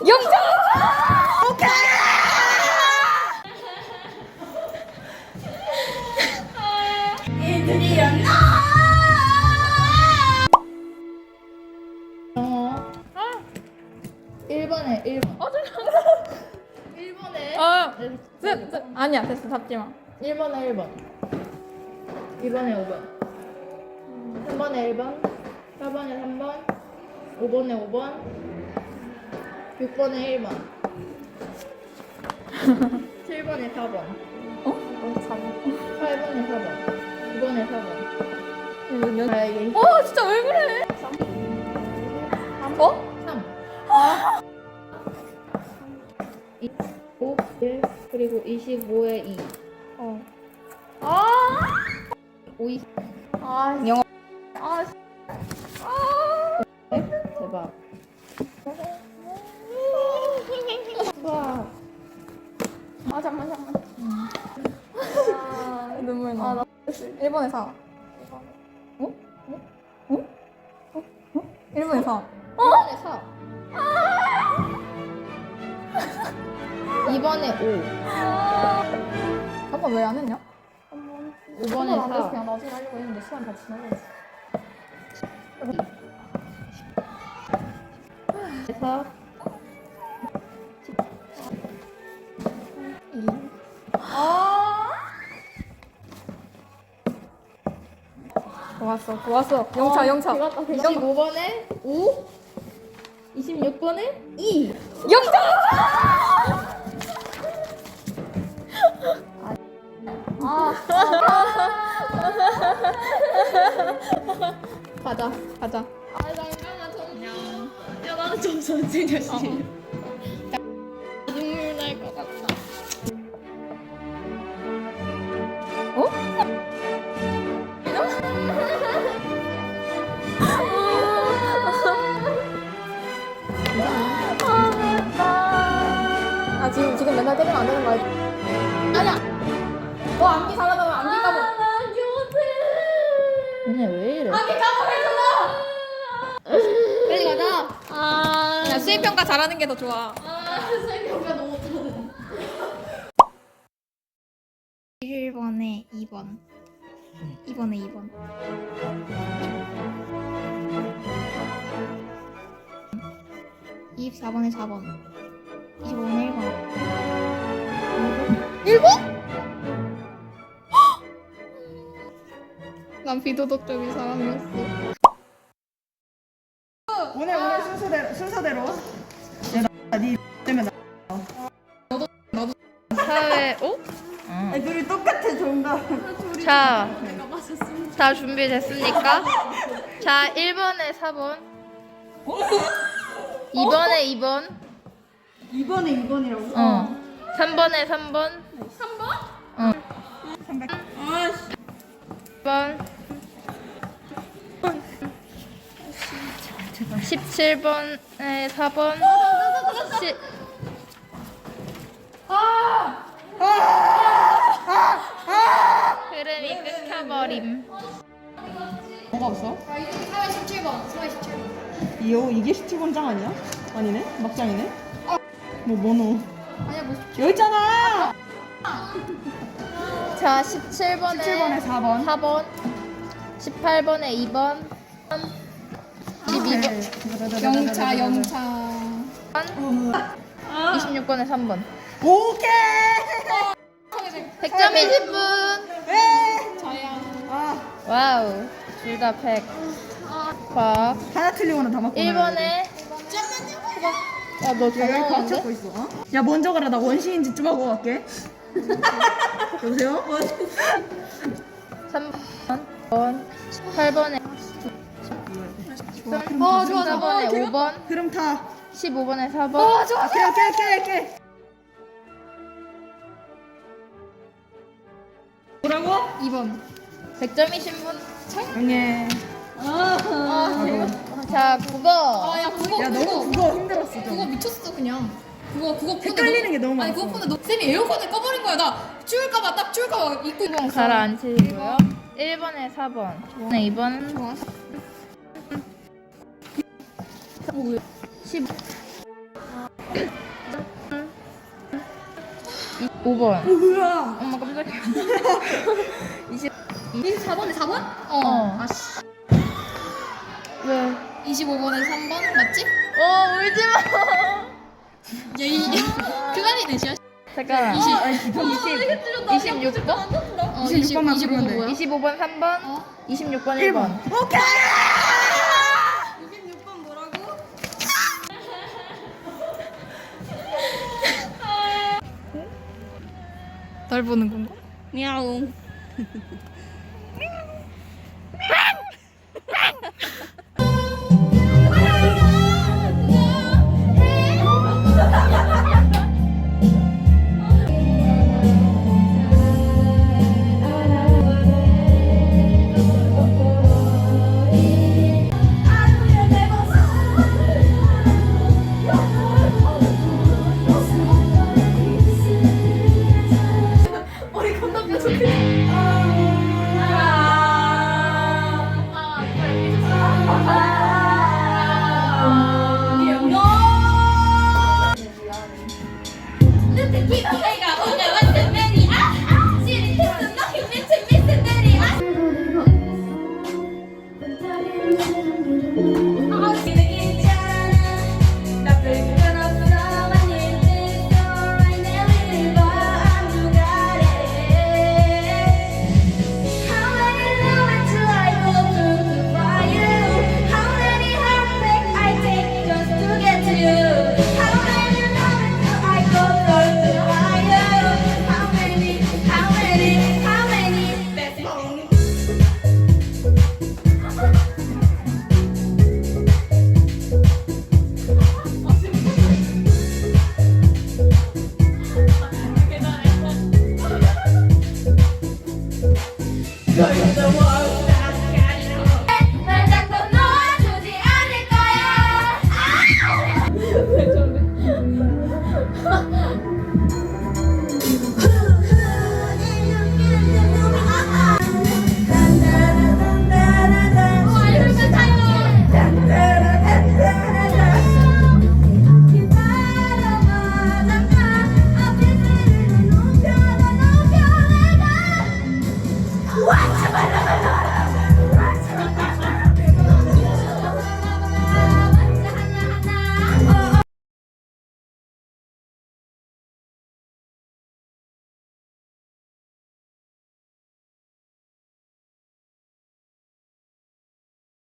영장! 영어. 1번에 1번. 어, 1번에 어, 습, 습. 아니야, 됐어, 잡지 마. 1번에 1번. 2번에 5번. 3번에 1번. 4번에 3번. 5번에 5번. 6번에 1번. 7번에 4번. 어? 어, 잡아. 8번에 4번. 9번에 4번. 이거 연- 아, 이게 어, 진짜 왜 그래? 어? 3. 5, 1, 그리고 25에 2. 어. 아! 5, 2, 아, 영어. 아, 씨. 아. 대박. 1번에 4. 어? 어? 어? 어? 어? 1번에 4. 1번에 4. 2번에 5. 잠깐 왜 안 했냐? 5번에 안 돼서 4. 그냥 나중에 하려고 했는데 시간 다 지나버렸어. 4. 아. 좋았어, 좋았어. 영차, 영차. 25번에 5. 26번에 2. 영차! 아. 가자, 가자. 아, 잠깐만, 정녕. 야, 나는 좀 선생님. 눈물 아 지금 지금 맨날 때리면 안 되는 거 알지? 아니야. 너 암기 잘하다 보면 암기 까먹. 얘네 왜 이래? 암기 까먹었어. 빨리 가자. 아. 야 수행 평가 잘하는 게 더 좋아. 아, 선생님가 너무 못하네. 1번에 2번. 2번에 2번. 24번에 4번. 25번에 1번. 1번? 난 비도덕적인 사람이었어. 오늘 오늘 순서대로 순서대로 야나니 때문에 사회, 어? 나 둘이 똑같아 정답 자, 다 준비됐습니까? 자, 1번에 4번. 2번에 2번. 2번에 2번이라고? 어. 3번에 3번. 3번? 어. 300번 17번에 4번. 시... 흐름이 끊겨버림. 뭐가 없어? 사회 17번. 사회 17번. 이요 이게 17번장 아니야? 아니네 막장이네 뭐 뭐노 아니야 뭐 여기 있잖아 자, 17번에, 17번에 4번 4번. 18번에 2번. 12번. 영차 영차. 26번에 3번. 오케이 100점이신 분. 네. 저야. 아 와우. 둘 다 100. 과. 하나 틀리고는 다 맞고 1번에. 야, 너 야, 여기 꽉 전화하는데? 잡고 있어 어? 야 먼저 가라 나 원시인지 좀 하고 갈게 여보세요? 3번. 8번에. 어, 좋아, 좋아. 4번에 어, 개같다. 5번. 그럼 타 15번에 4번. 어 좋아. 오케이 오케이 오케이 오케이 뭐라고? 2번. 100점이신 분. 응 애 자, 국어. 아 야 그거 야 그거 너무 그거 힘들었어 그거 좀 미쳤어 그냥. 그거 그거 헷갈리는 너- 게 너무 아니. 그거 푸는데 너 쌤이 에어컨을 꺼버린 거야. 나 추울까봐 딱 추울까봐 입고 1번 가라앉히고요. 1번에 4번. 네, 2번. 좋아. 15. 5번. 뭐야? 엄마 깜짝이야. 24번에 4번? 어. 아씨. 왜? 25번에 3번 맞지? 어, 울지 마. 야, 이 그만이 내시야. 잠깐. 20, 20, 26번? 어, 26번만 25번 부르면 돼. 뭐야? 25번 3번? 어? 26번 1번. 26번 뭐라고? 날 보는 건가? 미야옹.